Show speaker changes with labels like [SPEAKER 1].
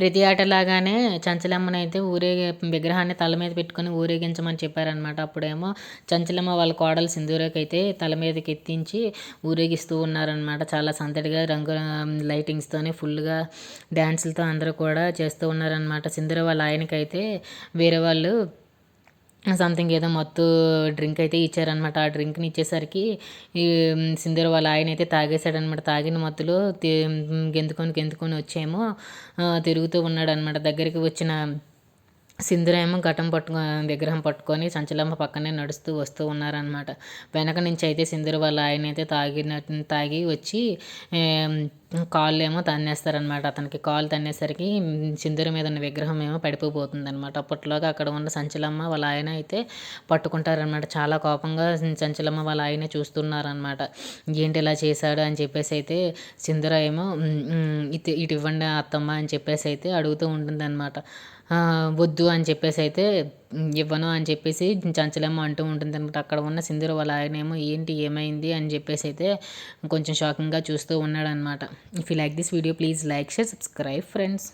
[SPEAKER 1] ప్రతి ఆటలాగానే చంచలమ్మనైతే ఊరే విగ్రహాన్ని తల మీద పెట్టుకొని ఊరేగించమని చెప్పారనమాట అప్పుడేమో చంచలమ్మ వాళ్ళ కోడలు సింధూరకైతే తల మీదకి ఎత్తించి ఊరేగిస్తూ ఉన్నారనమాట చాలా సందడిగా రంగు లైటింగ్స్తోనే ఫుల్గా డ్యాన్సులతో అందరూ కూడా చేస్తూ ఉన్నారనమాట సింధూర వాళ్ళ ఆయనకైతే వేరే వాళ్ళు సంథింగ్ ఏదో మత్తు డ్రింక్ అయితే ఇచ్చారనమాట ఆ డ్రింక్ని ఇచ్చేసరికి ఈ సింధూర వాళ్ళ ఆయన అయితే తాగేశాడనమాట తాగిన మత్తులో గెంతుకొని గెంతుకొని వచ్చేమో తిరుగుతూ ఉన్నాడనమాట దగ్గరికి వచ్చిన సింధురేమో ఘటం పట్టుకో విగ్రహం పట్టుకొని సంచలమ్మ పక్కనే నడుస్తూ వస్తూ ఉన్నారనమాట వెనక నుంచి అయితే సింధూర వాళ్ళ ఆయన అయితే తాగిన తాగి వచ్చి కాళ్ళు ఏమో తన్నేస్తారనమాట అతనికి కాలు తన్నేసరికి సింధూరి మీద ఉన్న విగ్రహం ఏమో పడిపోతుంది అనమాట అప్పట్లోగా అక్కడ ఉన్న సంచలమ్మ వాళ్ళ ఆయన అయితే పట్టుకుంటారనమాట చాలా కోపంగా సంచలమ్మ వాళ్ళ ఆయనే చూస్తున్నారనమాట ఏంటి ఇలా చేశాడు? అని చెప్పేసి అయితే సింధుర ఏమో ఇటు ఇటు ఇవ్వండి అత్తమ్మ అని చెప్పేసి అయితే అడుగుతూ ఉంటుంది అనమాట వద్దు అని చెప్పేసి అయితే ఇవ్వను అని చెప్పేసి చంచలమ్మ అంటూ ఉంటుంది అనమాట. అక్కడ ఉన్న సింధూర వాళ్ళ ఆయనేమో ఏంటి ఏమైంది? అని చెప్పేసి అయితే కొంచెం షాకింగ్గా చూస్తూ ఉన్నాడనమాట. If you like this video please like share subscribe friends